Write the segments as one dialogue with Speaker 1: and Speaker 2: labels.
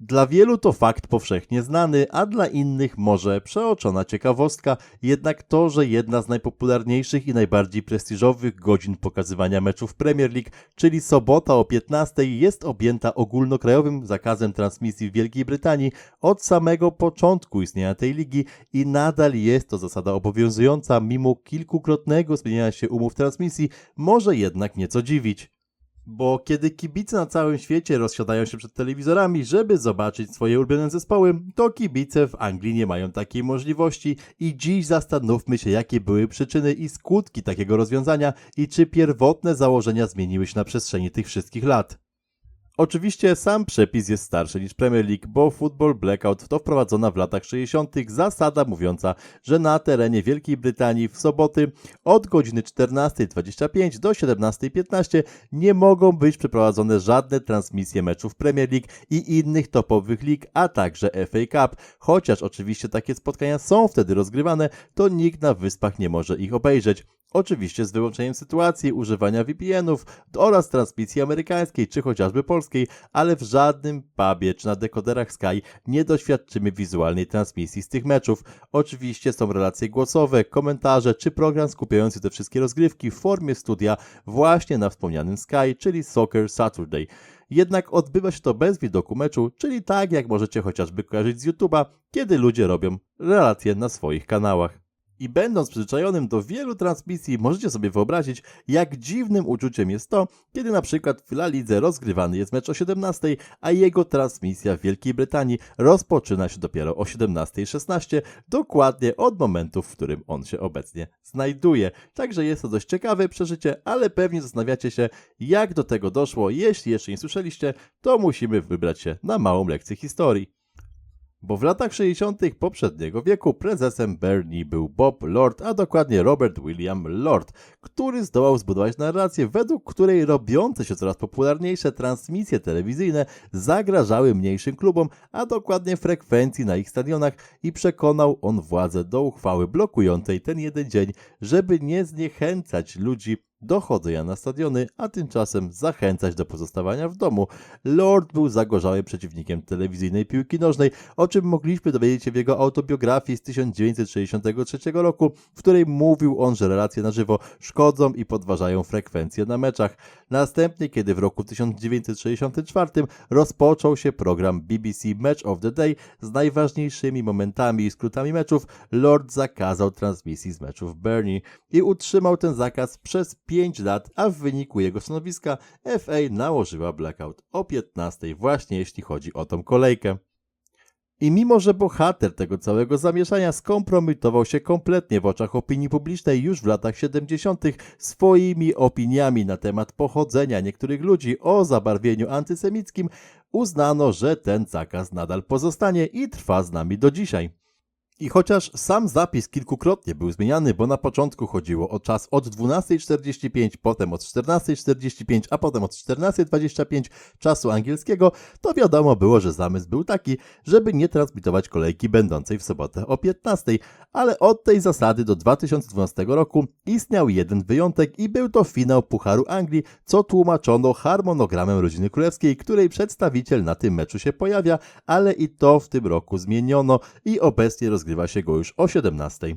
Speaker 1: Dla wielu to fakt powszechnie znany, a dla innych może przeoczona ciekawostka. Jednak to, że jedna z najpopularniejszych i najbardziej prestiżowych godzin pokazywania meczów Premier League, czyli sobota o 15, jest objęta ogólnokrajowym zakazem transmisji w Wielkiej Brytanii od samego początku istnienia tej ligi i nadal jest to zasada obowiązująca mimo kilkukrotnego zmieniania się umów transmisji, może jednak nieco dziwić. Bo kiedy kibice na całym świecie rozsiadają się przed telewizorami, żeby zobaczyć swoje ulubione zespoły, to kibice w Anglii nie mają takiej możliwości i dziś zastanówmy się, jakie były przyczyny i skutki takiego rozwiązania i czy pierwotne założenia zmieniły się na przestrzeni tych wszystkich lat. Oczywiście sam przepis jest starszy niż Premier League, bo Football Blackout to wprowadzona w latach 60. zasada mówiąca, że na terenie Wielkiej Brytanii w soboty od godziny 14.25 do 17.15 nie mogą być przeprowadzone żadne transmisje meczów Premier League i innych topowych lig, a także FA Cup. Chociaż oczywiście takie spotkania są wtedy rozgrywane, to nikt na wyspach nie może ich obejrzeć. Oczywiście z wyłączeniem sytuacji używania VPN-ów oraz transmisji amerykańskiej czy chociażby polskiej, ale w żadnym pubie czy na dekoderach Sky nie doświadczymy wizualnej transmisji z tych meczów. Oczywiście są relacje głosowe, komentarze czy program skupiający te wszystkie rozgrywki w formie studia właśnie na wspomnianym Sky, czyli Soccer Saturday. Jednak odbywa się to bez widoku meczu, czyli tak jak możecie chociażby kojarzyć z YouTube'a, kiedy ludzie robią relacje na swoich kanałach. I będąc przyzwyczajonym do wielu transmisji, możecie sobie wyobrazić, jak dziwnym uczuciem jest to, kiedy na przykład w La Lidze rozgrywany jest mecz o 17, a jego transmisja w Wielkiej Brytanii rozpoczyna się dopiero o 17.16, dokładnie od momentu, w którym on się obecnie znajduje. Także jest to dość ciekawe przeżycie, ale pewnie zastanawiacie się, jak do tego doszło. Jeśli jeszcze nie słyszeliście, to musimy wybrać się na małą lekcję historii bo w latach 60. poprzedniego wieku prezesem Bernie był Bob Lord, a dokładnie Robert William Lord, który zdołał zbudować narrację, według której robiące się coraz popularniejsze transmisje telewizyjne zagrażały mniejszym klubom, a dokładnie frekwencji na ich stadionach i przekonał on władzę do uchwały blokującej ten jeden dzień, żeby nie zniechęcać ludzi do chodzenia na stadiony, a tymczasem zachęcać do pozostawania w domu. Lord był zagorzałym przeciwnikiem telewizyjnej piłki nożnej, o czym mogliśmy dowiedzieć się w jego autobiografii z 1963 roku, w której mówił on, że relacje na żywo szkodzą i podważają frekwencję na meczach. Następnie, kiedy w roku 1964 rozpoczął się program BBC Match of the Day z najważniejszymi momentami i skrótami meczów, Lord zakazał transmisji z meczów Bernie i utrzymał ten zakaz przez 5 lat, a w wyniku jego stanowiska FA nałożyła blackout o 15 właśnie jeśli chodzi o tą kolejkę. I mimo, że bohater tego całego zamieszania skompromitował się kompletnie w oczach opinii publicznej już w latach 70. swoimi opiniami na temat pochodzenia niektórych ludzi o zabarwieniu antysemickim, uznano, że ten zakaz nadal pozostanie i trwa z nami do dzisiaj. I chociaż sam zapis kilkukrotnie był zmieniany, bo na początku chodziło o czas od 12.45, potem od 14.45, a potem od 14.25 czasu angielskiego, to wiadomo było, że zamysł był taki, żeby nie transmitować kolejki będącej w sobotę o 15.00, ale od tej zasady do 2012 roku istniał jeden wyjątek i był to finał Pucharu Anglii, co tłumaczono harmonogramem rodziny królewskiej, której przedstawiciel na tym meczu się pojawia, ale i to w tym roku zmieniono i obecnie rozgrywa się go już o 17.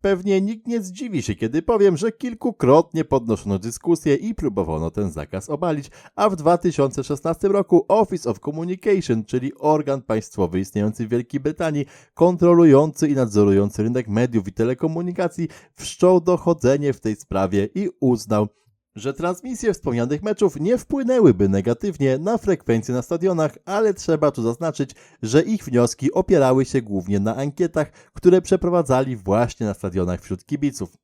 Speaker 1: Pewnie nikt nie zdziwi się, kiedy powiem, że kilkukrotnie podnoszono dyskusję i próbowano ten zakaz obalić, a w 2016 roku Office of Communication, czyli organ państwowy istniejący w Wielkiej Brytanii, kontrolujący i nadzorujący rynek mediów i telekomunikacji, wszczął dochodzenie w tej sprawie i uznał, że transmisje wspomnianych meczów nie wpłynęłyby negatywnie na frekwencję na stadionach, ale trzeba tu zaznaczyć, że ich wnioski opierały się głównie na ankietach, które przeprowadzali właśnie na stadionach wśród kibiców.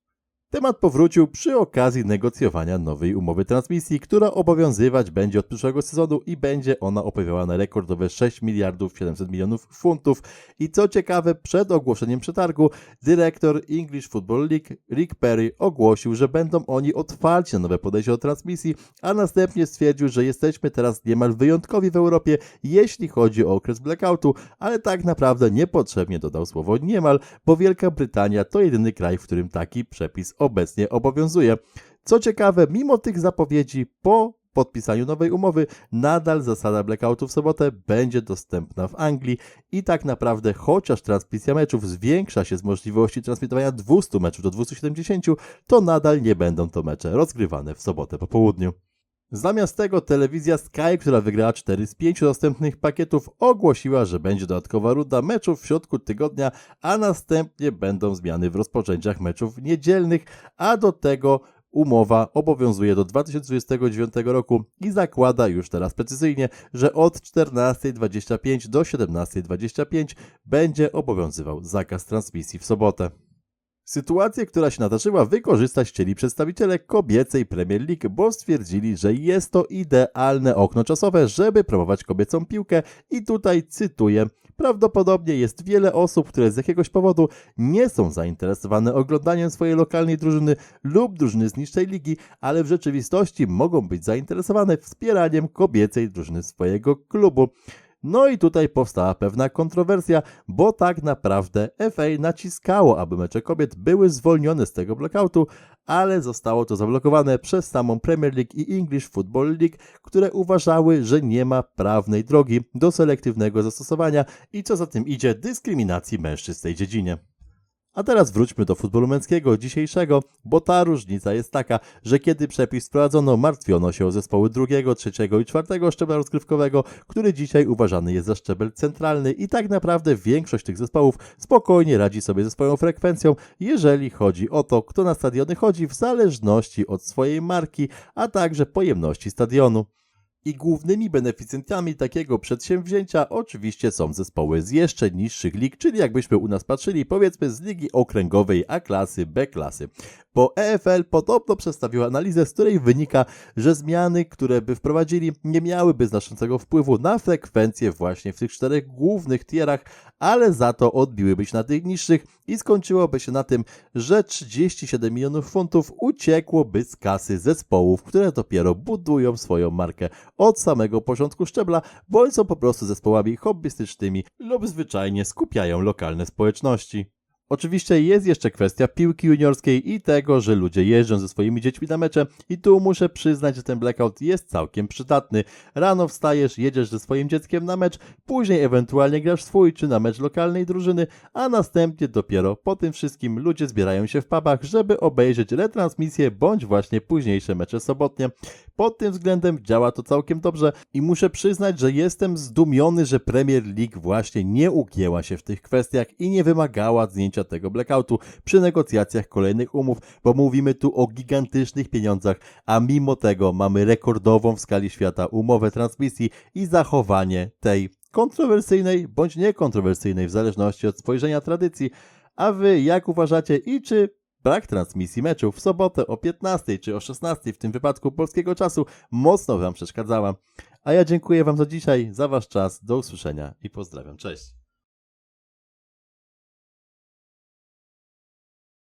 Speaker 1: Temat powrócił przy okazji negocjowania nowej umowy transmisji, która obowiązywać będzie od przyszłego sezonu i będzie ona opiewiała na rekordowe 6 miliardów 700 milionów funtów. I co ciekawe, przed ogłoszeniem przetargu dyrektor English Football League Rick Perry ogłosił, że będą oni otwarci na nowe podejście do transmisji, a następnie stwierdził, że jesteśmy teraz niemal wyjątkowi w Europie, jeśli chodzi o okres blackoutu, ale tak naprawdę niepotrzebnie dodał słowo niemal, bo Wielka Brytania to jedyny kraj, w którym taki przepis obecnie obowiązuje. Co ciekawe, mimo tych zapowiedzi, po podpisaniu nowej umowy nadal zasada blackoutu w sobotę będzie dostępna w Anglii i tak naprawdę chociaż transmisja meczów zwiększa się z możliwości transmitowania 200 meczów do 270, to nadal nie będą to mecze rozgrywane w sobotę po południu. Zamiast tego telewizja Sky, która wygrała 4 z 5 dostępnych pakietów, ogłosiła, że będzie dodatkowa runda meczów w środku tygodnia, a następnie będą zmiany w rozpoczęciach meczów niedzielnych, a do tego umowa obowiązuje do 2029 roku i zakłada już teraz precyzyjnie, że od 14.25 do 17.25 będzie obowiązywał zakaz transmisji w sobotę. Sytuację, która się nadarzyła, wykorzystać chcieli przedstawiciele kobiecej Premier League, bo stwierdzili, że jest to idealne okno czasowe, żeby promować kobiecą piłkę i tutaj cytuję, prawdopodobnie jest wiele osób, które z jakiegoś powodu nie są zainteresowane oglądaniem swojej lokalnej drużyny lub drużyny z niższej ligi, ale w rzeczywistości mogą być zainteresowane wspieraniem kobiecej drużyny swojego klubu. No i tutaj powstała pewna kontrowersja, bo tak naprawdę FA naciskało, aby mecze kobiet były zwolnione z tego blackoutu, ale zostało to zablokowane przez samą Premier League i English Football League, które uważały, że nie ma prawnej drogi do selektywnego zastosowania i co za tym idzie dyskryminacji mężczyzn w tej dziedzinie. A teraz wróćmy do futbolu męskiego dzisiejszego, bo ta różnica jest taka, że kiedy przepis wprowadzono, martwiono się o zespoły drugiego, trzeciego i czwartego szczebla rozgrywkowego, który dzisiaj uważany jest za szczebel centralny i tak naprawdę większość tych zespołów spokojnie radzi sobie ze swoją frekwencją, jeżeli chodzi o to, kto na stadiony chodzi w zależności od swojej marki, a także pojemności stadionu. I głównymi beneficjentami takiego przedsięwzięcia oczywiście są zespoły z jeszcze niższych lig, czyli jakbyśmy u nas patrzyli, powiedzmy z ligi okręgowej A klasy, B klasy. Bo EFL podobno przedstawiła analizę, z której wynika, że zmiany, które by wprowadzili, nie miałyby znaczącego wpływu na frekwencję właśnie w tych czterech głównych tierach, ale za to odbiłyby się na tych niższych i skończyłoby się na tym, że 37 milionów funtów uciekłoby z kasy zespołów, które dopiero budują swoją markę od samego początku szczebla, bądź są po prostu zespołami hobbystycznymi lub zwyczajnie skupiają lokalne społeczności. Oczywiście jest jeszcze kwestia piłki juniorskiej i tego, że ludzie jeżdżą ze swoimi dziećmi na mecze i tu muszę przyznać, że ten blackout jest całkiem przydatny. Rano wstajesz, jedziesz ze swoim dzieckiem na mecz, później ewentualnie grasz swój czy na mecz lokalnej drużyny, a następnie dopiero po tym wszystkim ludzie zbierają się w pubach, żeby obejrzeć retransmisję bądź właśnie późniejsze mecze sobotnie. Pod tym względem działa to całkiem dobrze i muszę przyznać, że jestem zdumiony, że Premier League właśnie nie ugięła się w tych kwestiach i nie wymagała zdjęcia tego blackoutu przy negocjacjach kolejnych umów, bo mówimy tu o gigantycznych pieniądzach, a mimo tego mamy rekordową w skali świata umowę transmisji i zachowanie tej kontrowersyjnej bądź niekontrowersyjnej w zależności od spojrzenia tradycji. A wy jak uważacie i czy brak transmisji meczów w sobotę o 15 czy o 16 w tym wypadku polskiego czasu mocno wam przeszkadzała? A ja dziękuję wam za dzisiaj, za wasz czas, do usłyszenia i pozdrawiam, cześć.